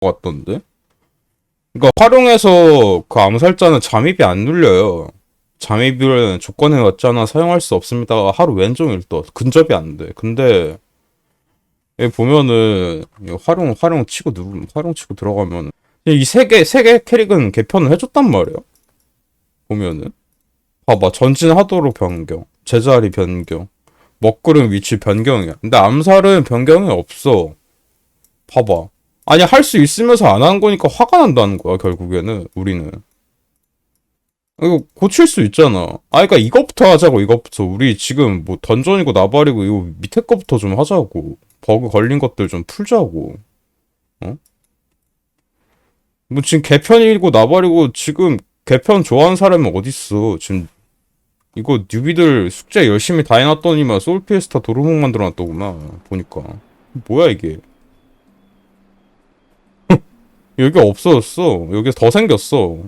같던데? 그러니까 활용해서 그 암살자는 잠입이 안 눌려요. 잠입을 조건에 맞잖아 사용할 수 없습니다. 하루 왼종일 떠 근접이 안 돼. 근데 보면은 이 활용 활용 치고 누르 활용 치고 들어가면 이 세 개 세 개 캐릭은 개편을 해줬단 말이야. 보면은 봐봐 전진 하도록 변경, 제자리 변경, 먹구름 위치 변경이야. 근데 암살은 변경이 없어. 봐봐. 아니 할 수 있으면서 안 하는 거니까 화가 난다는 거야 결국에는 우리는. 이거 고칠 수 있잖아. 아, 그러니까 이것부터 하자고 이것부터. 우리 지금 뭐 던전이고 나발이고 이거 밑에 거부터 좀 하자고. 버그 걸린 것들 좀 풀자고. 어? 뭐 지금 개편이고 나발이고 지금 개편 좋아하는 사람이 어딨어. 지금 이거 뉴비들 숙제 열심히 다 해놨더니만 소울피에스타 도루묵 만들어놨더구나. 보니까. 뭐야 이게. 여기 없어졌어. 여기 더 생겼어.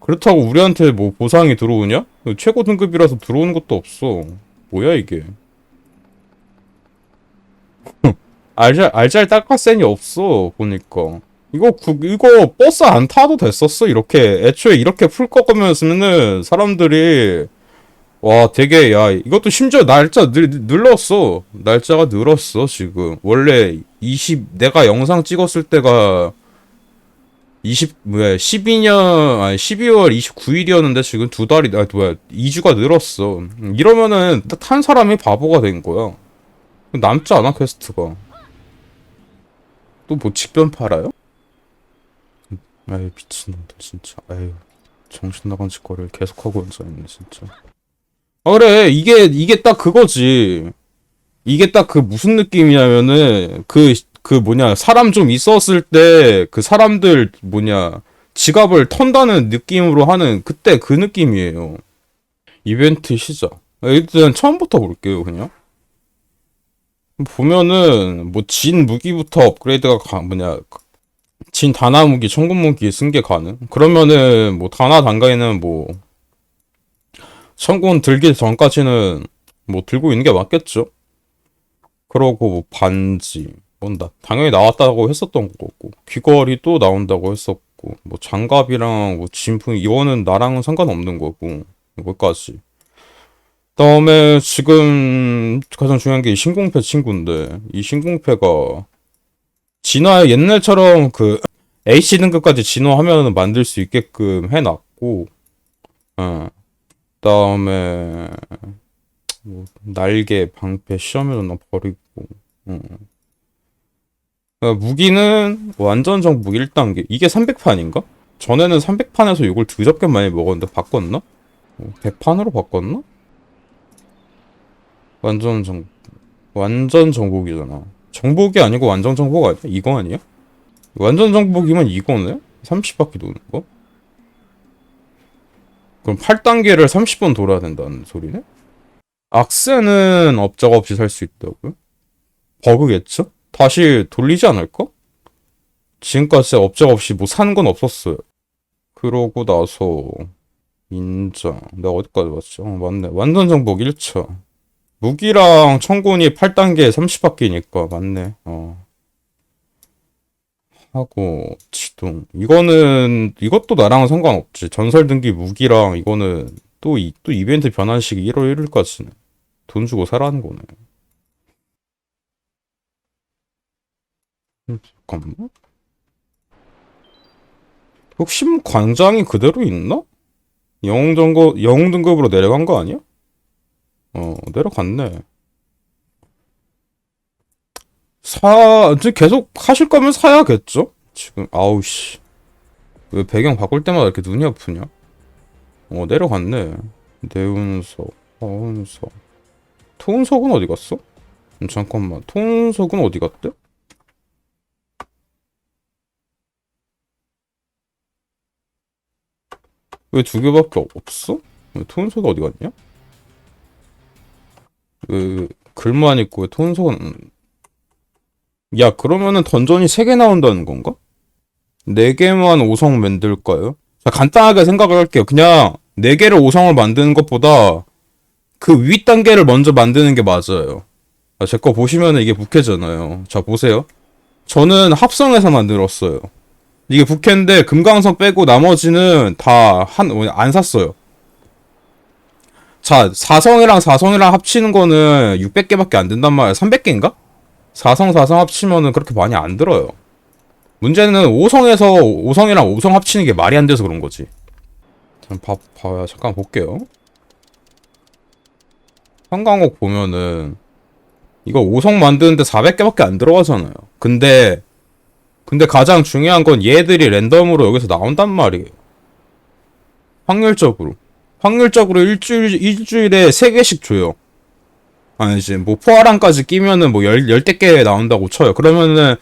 그렇다고 우리한테 뭐 보상이 들어오냐? 최고 등급이라서 들어오는 것도 없어. 뭐야 이게? 알잘 알잘 닦아센이 없어 보니까. 이거 구, 이거 버스 안 타도 됐었어 이렇게 애초에 이렇게 풀 거면은 사람들이 와 되게 야 이것도 심지어 날짜 늘, 늘렀어 날짜가 늘었어 지금 원래 20 내가 영상 찍었을 때가 20 뭐야 12년 아니 12월 29일이었는데 지금 두 달이 아 뭐야 2주가 늘었어. 음, 이러면은 탄 사람이 바보가 된 거야. 남지 않아 퀘스트가. 또 뭐 직변 팔아요? 아유 미친놈들 진짜. 아유 정신 나간 짓거리를 계속하고 앉아있네 진짜. 아 그래 이게 이게 딱 그거지. 이게 딱 그 무슨 느낌이냐면은 그 그 뭐냐 사람 좀 있었을 때 그 사람들 뭐냐 지갑을 턴다는 느낌으로 하는 그때 그 느낌이에요. 이벤트 시작. 일단 처음부터 볼게요 그냥. 보면은 뭐 진 무기부터 업그레이드가 가, 뭐냐 진 다나 무기, 청군 무기 승계 가능. 그러면은 뭐 다나 단가에는 뭐 청군 들기 전까지는 뭐 들고 있는 게 맞겠죠. 그러고 뭐 반지 뭔다 당연히 나왔다고 했었던 거고 귀걸이 또 나온다고 했었고 뭐 장갑이랑 뭐 진품 이거는 나랑은 상관없는 거고 이거까지 그다음에 지금 가장 중요한 게 이 신공패 친구인데 이 신공패가 진화 옛날처럼 그 AC 등급까지 진화하면 만들 수 있게끔 해놨고 어. 그다음에 뭐 날개 방패 시험에도 나 버리고 어. 어, 무기는 완전 정복 1단계. 이게 300판인가? 전에는 300판에서 이걸 드럽게 많이 먹었는데 바꿨나? 어, 100판으로 바꿨나? 완전 정 완전 정복이잖아. 정복이 아니고 완전 정복 아니야? 이거 아니야? 완전 정복이면 이거네? 30바퀴 도는 거? 그럼 8단계를 30번 돌아야 된다는 소리네? 악세는 업적 없이 살 수 있다고요? 버그겠죠? 다시 돌리지 않을까? 지금까지 업적 없이 뭐 산 건 없었어요. 그러고 나서 인장 내가 어디까지 봤지? 어 맞네. 완전 정복 1차. 무기랑 청군이 8단계 30바퀴니까 맞네. 어. 하고 지동. 이거는 이것도 나랑은 상관없지. 전설 등기 무기랑 이거는 또, 이, 또 이벤트 변환식이 1월 1일까지는 돈 주고 사라는 거네 잠깐만. 혹시 뭐 광장이 그대로 있나? 영웅 등급, 영웅 등급으로 내려간 거 아니야? 어, 내려갔네. 사, 이제 계속 하실 거면 사야겠죠? 지금, 아우, 씨. 왜 배경 바꿀 때마다 이렇게 눈이 아프냐? 어, 내려갔네. 내운석, 하운석. 토운석은 어디 갔어? 음, 잠깐만, 토운석은 어디 갔대? 왜 두 개밖에 없어? 왜 토은소가 어디 갔냐? 왜 글만 있고 왜 토은소가 야 그러면은 던전이 세 개 나온다는 건가? 네 개만 5성 만들까요? 자 간단하게 생각을 할게요 그냥 네 개를 5성을 만드는 것보다 그위 단계를 먼저 만드는 게 맞아요 아, 제거 보시면은 이게 묵해잖아요 자 보세요 저는 합성해서 만들었어요 이게 부캐인데 금강석 빼고 나머지는 다 한 안 샀어요. 자, 사성이랑 사성이랑 합치는 거는 600개밖에 안 된단 말이야. 300개인가? 사성 사성 합치면은 그렇게 많이 안 들어요. 문제는 5성에서 5성이랑 5성 합치는 게 말이 안 돼서 그런 거지. 잠 봐, 봐, 잠깐 볼게요. 한강옥 보면은 이거 5성 만드는데 400개밖에 안 들어가잖아요. 근데 근데 가장 중요한 건 얘들이 랜덤으로 여기서 나온단 말이에요. 확률적으로. 확률적으로 일주일, 일주일에 3개씩 줘요. 아니지, 뭐, 포화랑까지 끼면은 뭐, 열, 열대 개 나온다고 쳐요. 그러면은,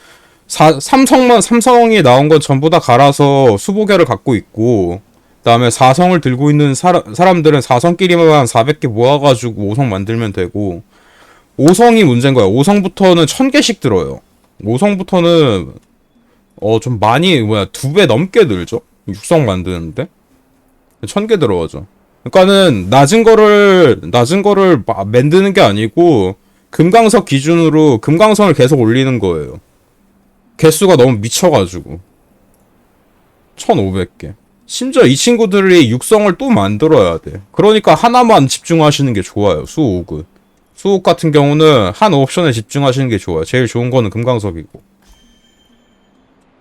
사, 삼성만, 삼성이 나온 건 전부 다 갈아서 수보개를 갖고 있고, 그 다음에 사성을 들고 있는 사라, 사람들은 사성끼리만 400개 모아가지고 5성 만들면 되고, 5성이 문제인 거야. 5성부터는 1000개씩 들어요. 5성부터는, 어, 좀 많이, 뭐야, 두 배 넘게 늘죠? 6성 만드는데? 1000개 들어가죠. 그러니까는 낮은 거를 낮은 거를 마- 만드는 게 아니고 금강석 기준으로 금강성을 계속 올리는 거예요. 개수가 너무 미쳐가지고 1,500개. 심지어 이 친구들이 육성을 또 만들어야 돼. 그러니까 하나만 집중하시는 게 좋아요. 수옥은. 수옥 같은 경우는 한 옵션에 집중하시는 게 좋아요. 제일 좋은 거는 금강석이고.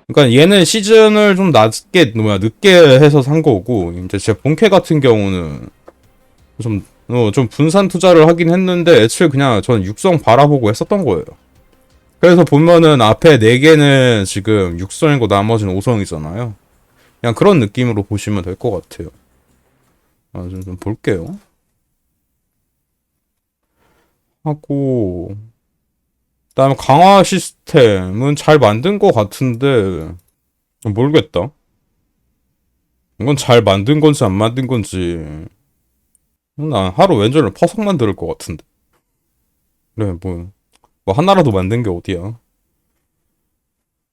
그러니까 얘는 시즌을 좀 낮게 뭐야 늦게 해서 산 거고 이제 제 본캐 같은 경우는 좀 어, 좀 분산 투자를 하긴 했는데 애초에 그냥 전 육성 바라보고 했었던 거예요. 그래서 보면은 앞에 네 개는 지금 육성이고 나머지는 오성이잖아요. 그냥 그런 느낌으로 보시면 될 것 같아요. 아, 좀, 좀 볼게요. 하고 그 다음에 강화 시스템은 잘 만든 것 같은데 모르겠다. 이건 잘 만든 건지 안 만든 건지 난 하루 왼절을 퍼석 만들 것 같은데. 그래 뭐, 뭐 하나라도 만든 게 어디야.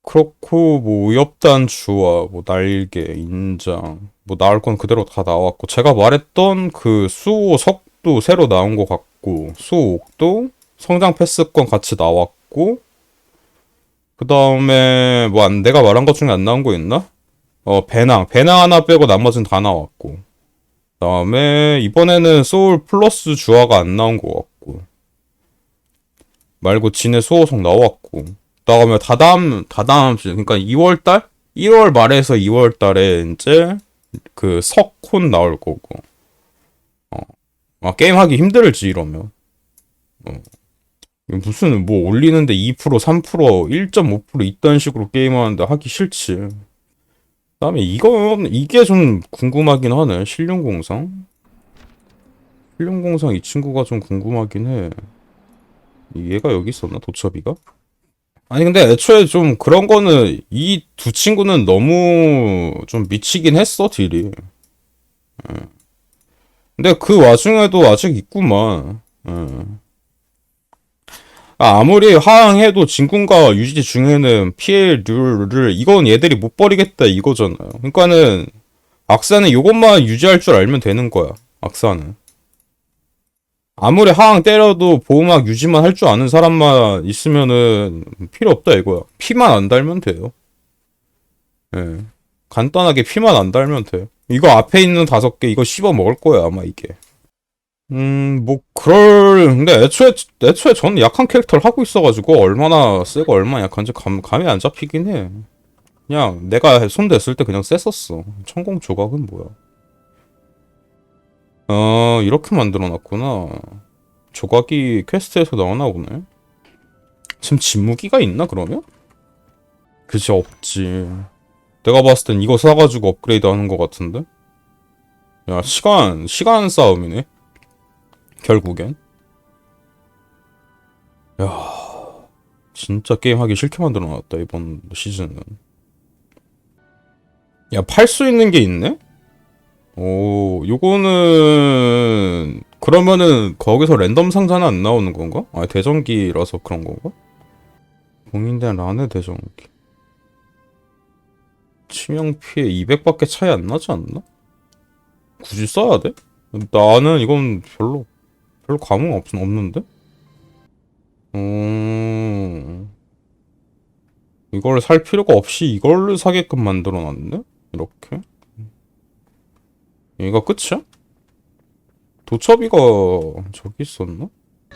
그렇고 뭐 의협단 주와 뭐 날개 인장 뭐 나올 건 그대로 다 나왔고 제가 말했던 그 수호석도 새로 나온 것 같고 수옥도 성장 패스권 같이 나왔고 그 다음에 뭐 안, 내가 말한 것 중에 안 나온 거 있나? 어 배낭. 배낭 하나 빼고 나머지는 다 나왔고. 그 다음에 이번에는 소울 플러스 주화가 안 나온 것 같고. 말고 진의 수호석 나왔고. 그 다음에 다다음 다다음 주 그러니까 2월달? 1월 말에서 2월 달에 이제 그 석혼 나올 거고. 어. 아, 게임 하기 힘들지 이러면 무슨 뭐 올리는데 2% 3% 1.5% 이딴 식으로 게임하는데 하기 싫지. 그다음에 이건 이게 좀 궁금하긴 하네. 실룡공상. 실룡공상 이 친구가 좀 궁금하긴 해. 얘가 여기 있었나 도첩이가? 아니 근데 애초에 좀 그런 거는 이 두 친구는 너무 좀 미치긴 했어 딜이. 예. 근데 그 와중에도 아직 있구만. 예. 아, 아무리 하향해도 진군과 유지 중에는 피해를 이건 얘들이 못 버리겠다 이거잖아요. 그러니까는 악사는 이것만 유지할 줄 알면 되는 거야. 악사는. 아무리 하향 때려도 보호막 유지만 할 줄 아는 사람만 있으면은 필요 없다 이거야. 피만 안 달면 돼요. 예. 간단하게 피만 안 달면 돼. 이거 앞에 있는 다섯 개 이거 씹어 먹을 거야 아마 이게. 음, 뭐, 그럴, 근데 애초에, 애초에 저는 약한 캐릭터를 하고 있어가지고, 얼마나 세고 얼마나 약한지 감, 감이 안 잡히긴 해. 그냥, 내가 손 댔을 때 그냥 셌었어. 천공 조각은 뭐야? 어, 이렇게 만들어 놨구나. 조각이 퀘스트에서 나오나 보네. 지금 진무기가 있나, 그러면? 그치, 없지. 내가 봤을 땐 이거 사가지고 업그레이드 하는 것 같은데? 야, 시간, 시간 싸움이네. 결국엔 야 진짜 게임 하기 싫게 만들어 놨다 이번 시즌은 야 팔 수 있는 게 있네? 오 요거는 그러면은 거기서 랜덤 상자는 안 나오는 건가? 아 대전기라서 그런 건가? 봉인된 란의 대전기 치명 피해 200밖에 차이 안 나지 않나? 굳이 써야 돼? 나는 이건 별로 별로 감흥 없, 없는데? 음... 이걸 살 필요가 없이 이걸 사게끔 만들어놨네? 이렇게? 얘가 끝이야? 도첩이가 저기 있었나?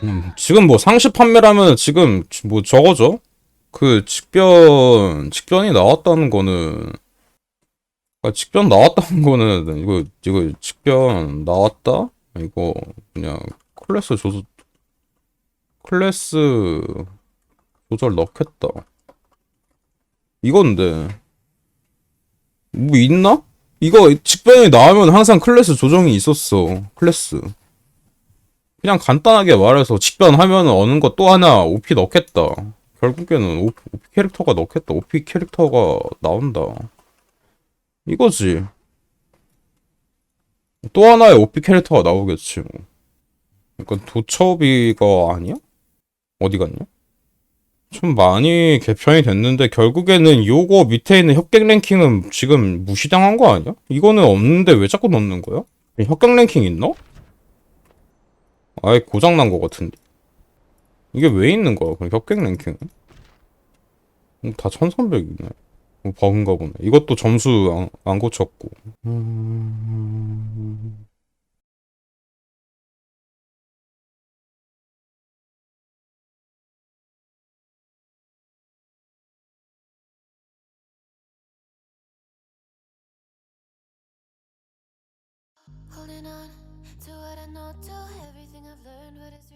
음, 지금 뭐 상시 판매라면 지금 뭐 저거죠? 그 직변 직변이 나왔다는 거는 아, 직변 나왔다는 거는 이거 이거 직변 나왔다? 이거 그냥 클래스 조절 클래스 조절 넣겠다. 이건데 뭐 있나? 이거 직변이 나오면 항상 클래스 조정이 있었어. 클래스. 그냥 간단하게 말해서 직변하면 어느 거 또 하나 OP 넣겠다. 결국에는 OP, 캐릭터가 넣겠다. OP 캐릭터가 나온다. 이거지. 또 하나의 OP 캐릭터가 나오겠지 뭐. 이건 도첩이가 아니야? 어디 갔냐? 좀 많이 개편이 됐는데 결국에는 요거 밑에 있는 협객 랭킹은 지금 무시당한 거 아니야? 이거는 없는데 왜 자꾸 넣는 거야? 협객 랭킹 있나? 아예 고장난 거 같은데 이게 왜 있는 거야 그럼 협객 랭킹은? 음, 다 1300이네 뭐 버그인가 보네 이것도 점수 안, 안 고쳤고 음... Holding on to what I know, to everything I've learned, what is